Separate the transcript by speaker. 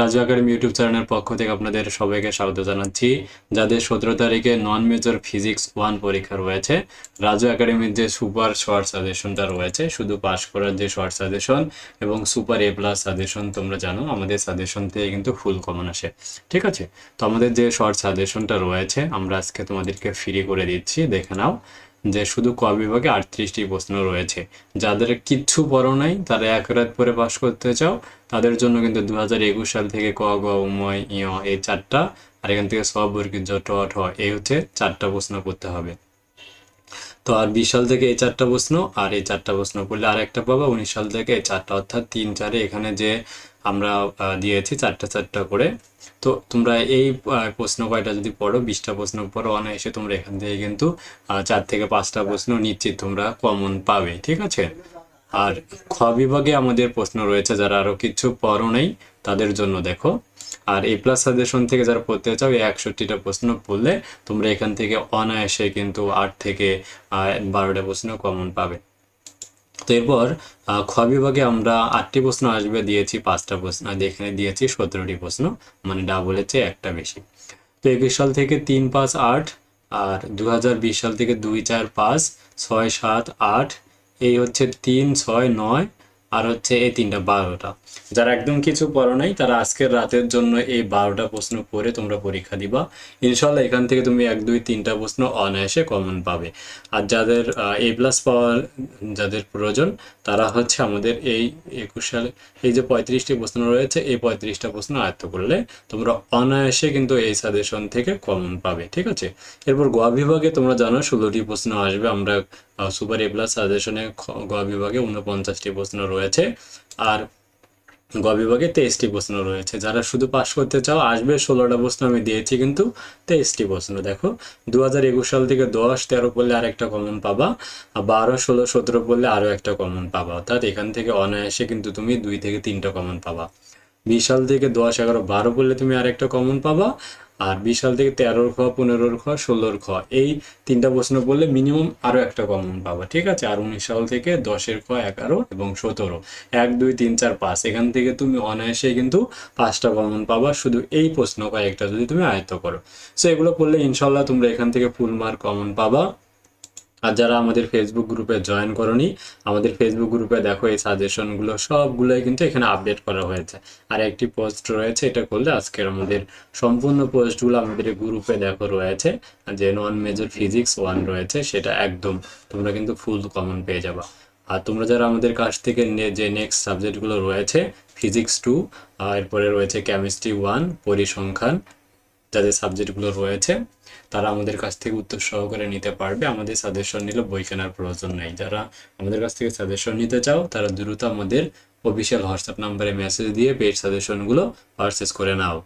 Speaker 1: Raju academy YouTube চ্যানেলের পক্ষ থেকে আপনাদের সবাইকে স্বাগত জানাচ্ছি। যাদের সতেরো তারিখে নন মেজর ফিজিক্স ওয়ান পরীক্ষা রয়েছে, রাজু একাডেমির যে সুপার শর্ট সাজেশনটা রয়েছে, শুধু পাশ করার যে শর্ট সাজেশন এবং সুপার এ প্লাস সাজেশন তোমরা জানো, আমাদের সাজেশন থেকে কিন্তু ফুল কমন আসে। ঠিক আছে? তো আমাদের যে শর্ট সাজেশনটা রয়েছে, আমরা আজকে তোমাদেরকে ফ্রি করে দিচ্ছি, দেখে নাও। যে শুধু ক বিভাগে আটত্রিশটি প্রশ্ন রয়েছে। যাদের কিচ্ছু পড়ো নাই, তারা এক রাত পরে পাশ করতে চাও, তাদের জন্য কিন্তু দু হাজার একুশ সাল থেকে ক, গ ময় ইয় এই চারটা, আর এখান থেকে সব বর্গীয় জ ট এই হচ্ছে চারটা প্রশ্ন করতে হবে। তো আর বিশ সাল থেকে এই চারটা প্রশ্ন, আর এই চারটা প্রশ্ন করলে আর একটা পাবা। উনিশ সাল থেকে এই চারটা, অর্থাৎ তিন চারে এখানে যে আমরা দিয়েছি চারটা চারটা করে। তো তোমরা এই প্রশ্ন কয়টা যদি পড়ো, বিশটা প্রশ্ন পড়ো, অনায়াসে তোমরা এখান থেকে কিন্তু চার থেকে পাঁচটা প্রশ্ন নিশ্চিত তোমরা কমন পাবে, ঠিক আছে? আর খ বিভাগে আমাদের প্রশ্ন রয়েছে, যারা আরও কিছু পড়ো নেই, তাদের জন্য দেখো। আর এ প্লাস সাজেশন থেকে যারা পড়তে চাও, এই একষট্টিটা প্রশ্ন পড়লে তোমরা এখান থেকে অনায়াসে কিন্তু আট থেকে বারোটা প্রশ্ন কমন পাবে। তো এরপর খ বিভাগে আমরা আটটি প্রশ্ন আসবে, দিয়েছি পাঁচটা প্রশ্ন, আর এখানে দিয়েছি সতেরোটি প্রশ্ন মানে ডাবলের চেয়ে একটা বেশি। তো একুশ সাল থেকে তিন পাঁচ আট, আর দু হাজার বিশ সাল থেকে দুই চার পাঁচ, ছয় সাত আট, এই হচ্ছে তিন, ছয়, নয় আর হচ্ছে এই তিনটা বারোটা। যারা একদম কিছু পড়ো নাই, তারা আজকের রাতের জন্য এই বারোটা প্রশ্ন পড়ে তোমরা পরীক্ষা দিবা। ইনশাল্লাহ এখান থেকে তুমি এক, দুই, তিনটা প্রশ্ন অনায়াসে কমন পাবে। আর যাদের এ প্লাস পাওয়ার যাদের প্রয়োজন, তারা হচ্ছে আমাদের এই একুশ সালে, এই যে পঁয়ত্রিশটি প্রশ্ন রয়েছে, এই পঁয়ত্রিশটা প্রশ্ন আয়ত্ত করলে তোমরা অনায়াসে কিন্তু এই সাজেশন থেকে কমন পাবে, ঠিক আছে? এরপর গ বিভাগে তোমরা জানো ষোলোটি প্রশ্ন আসবে, আমরা সুপার এ প্লাস সাজেশনে গ বিভাগে উনপঞ্চাশটি প্রশ্ন রয়েছে আর গ বিভাগে তেইশটি প্রশ্ন রয়েছে। যারা শুধু পাস করতে চাও, আসবে ষোলোটা প্রশ্ন আমি দিয়েছি কিন্তু তেইশটি প্রশ্ন। দেখো দু হাজার একুশ সাল থেকে দশ, তেরো পড়লে আর একটা কমন পাবা, আর বারো, ষোলো, সতেরো পড়লে আরও একটা কমন পাবা। অর্থাৎ এখান থেকে অনায়াসে কিন্তু তুমি দুই থেকে তিনটা কমন পাবা। বিশ সাল থেকে দশ, এগারো, বারো পড়লে তুমি আর একটা কমন পাবা আর বিশ সাল থেকে তেরোর খ, পনেরোর খ, ষোলোর খ, এই তিনটা প্রশ্ন পড়লে মিনিমাম আরও একটা কমন পাবা, ঠিক আছে? আর উনিশ সাল থেকে দশের খ, এগারো এবং সতেরো। এক, দুই, তিন, চার, পাঁচ, এখান থেকে তুমি অনায়াসে কিন্তু পাঁচটা কমন পাবা, শুধু এই প্রশ্ন কয়েকটা যদি তুমি আয়ত্ত করো। সো এগুলো পড়লে ইনশাল্লাহ তোমরা এখান থেকে ফুল মার্ক কমন পাবা। আর যারা আমাদের ফেসবুক গ্রুপে জয়েন করনি, আমাদের ফেসবুক গ্রুপে দেখো এই সাজেশনগুলো সবগুলোই কিন্তু এখানে আপডেট করা হয়েছে। আর একটি পোস্ট রয়েছে, এটা করলে আজকের আমাদের সম্পূর্ণ পোস্টগুলো আমাদের গ্রুপে দেখো রয়েছে। যে নন মেজর ফিজিক্স ওয়ান রয়েছে, সেটা একদম তোমরা কিন্তু ফুল কমন পেয়ে যাবা। আর তোমরা যারা আমাদের কাছ থেকে যে নেক্সট সাবজেক্টগুলো রয়েছে ফিজিক্স টু এরপরে রয়েছে কেমিস্ট্রি ওয়ান পরিসংখ্যান যাদের সাবজেক্টগুলো রয়েছে, তারা আমাদের কাছ থেকে উত্তর সহকারে নিতে পারবে। আমাদের সাজেশন নিলে বই কেনার প্রয়োজন নেই। যারা আমাদের কাছ থেকে সাজেশন নিতে চাও, তারা দ্রুত আমাদের অফিসিয়াল হোয়াটসঅ্যাপ নাম্বারে মেসেজ দিয়ে পেড সাজেশনগুলো পারচেস করে নাও।